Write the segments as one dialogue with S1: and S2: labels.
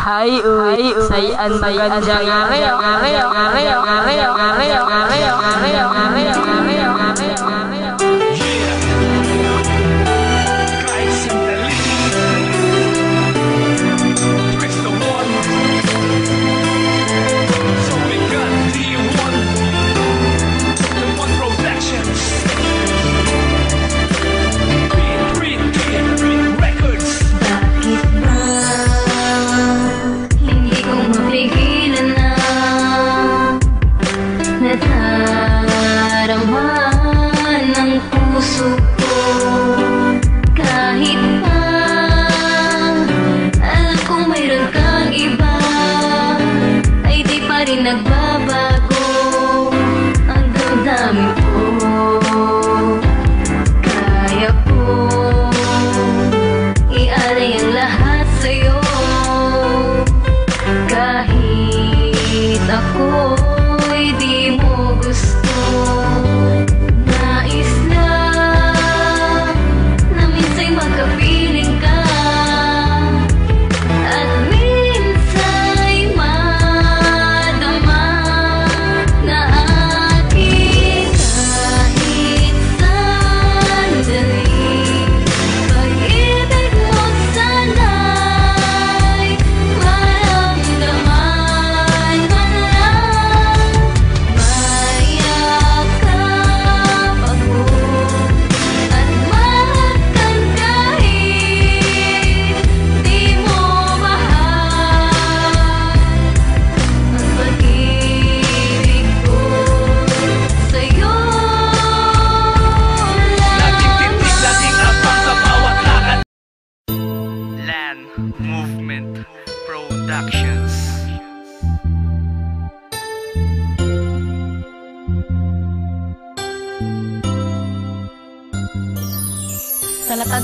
S1: hai ui sayan
S2: magandang ngareo ngareo ngareo ngareo ngareo
S3: ngareo ngareo so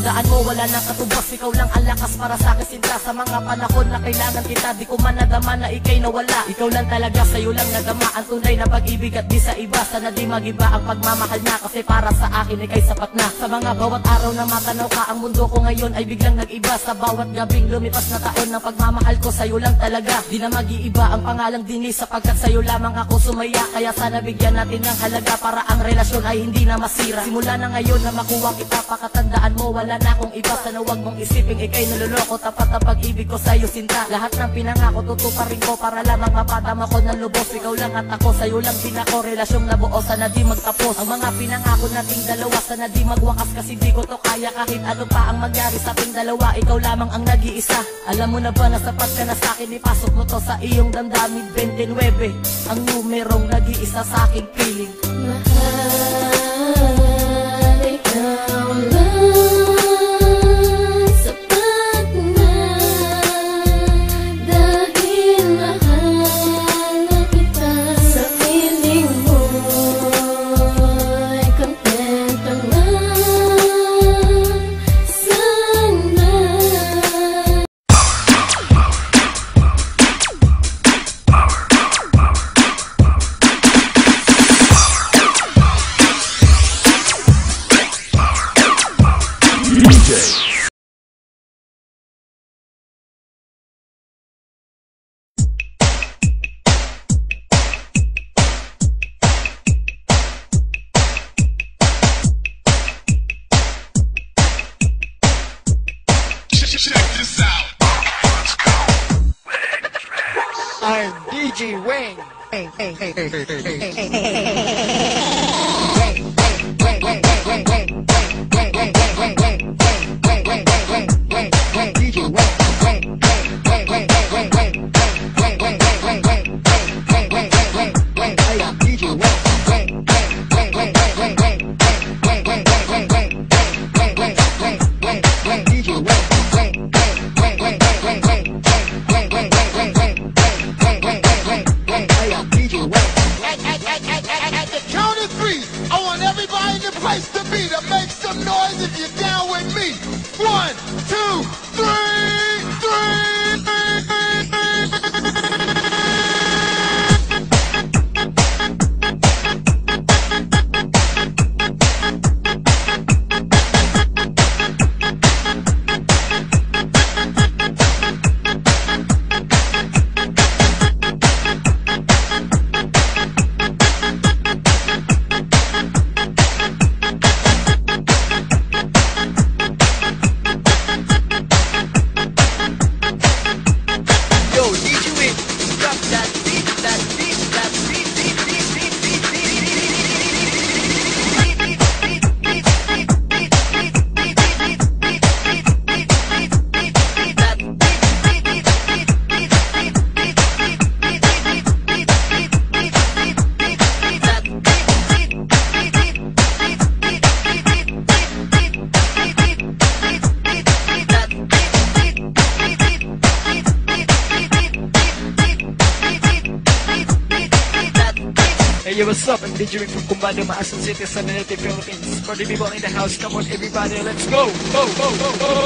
S4: Sa natandaan mo, wala nang katubos. Ikaw lang ang lakas para sa akin sinta Sa mga panahon na kailangan kita. Di ko man nadama na ikay nawala. Ikaw lang talaga, sa'yo lang nadama. Ang tunay na pag-ibig at di sa iba. Sana di magiba ang pagmamahal niya Kasi para sa akin ikay sapat na. Sa mga bawat araw na matanaw ka Ang mundo ko ngayon ay biglang nag-iba. Sa bawat gabing lumipas na taon Ng pagmamahal ko sa'yo lang talaga. Di na mag-iiba ang pangalang dinis Sapagkat sa'yo lamang ako sumaya. Kaya sana bigyan natin ng halaga Para ang relasyon ay hindi na masira. Simula na ngayon na makuha kita Pakatandaan mo wala na akong iba Sana wag mong isipin. Ikay naluloko Tapat ang pag-ibig ko sa'yo sinta. Lahat ng pinangako tutuparin ko Para lamang mapadama ko ng lubos. Ikaw lang at ako sa'yo lang din ako. Relasyong nabuo sana di magtapos. Ang mga pinangako nating dalawa Sana di magwakas. Kasi di ko to kaya Kahit ano pa ang mangyari sa ating dalawa. Ikaw lamang ang nag-iisa. Alam mo na ba na sapat ka na sa'kin Ipasok mo to sa iyong damdamin 29. Ang numerong nag-iisa sa aking piling
S5: Energy Wing. One, two,
S6: yo, what's up? I'm DJ from Kumbado, Maasan City, San Philippines. Party people in the house, come on everybody, let's go, go, go, go, go,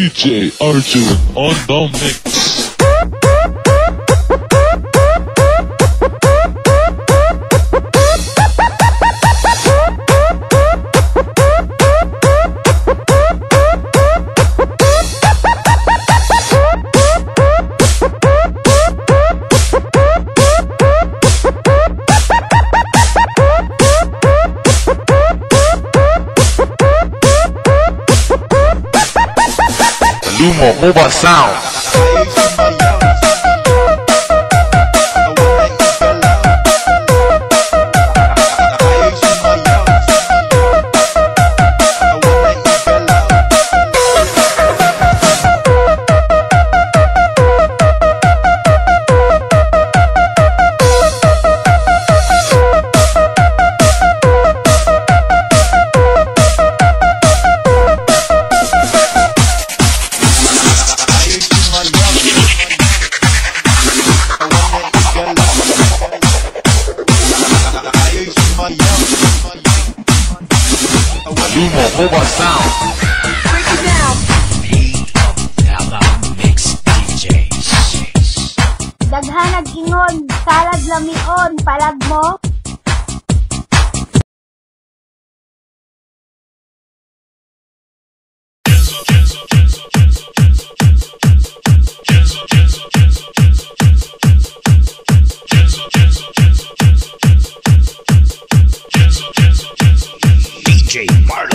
S7: DJ
S8: Arjun on the mix.
S9: Incomodação. Lamion, palag mo.
S7: DJ Marley.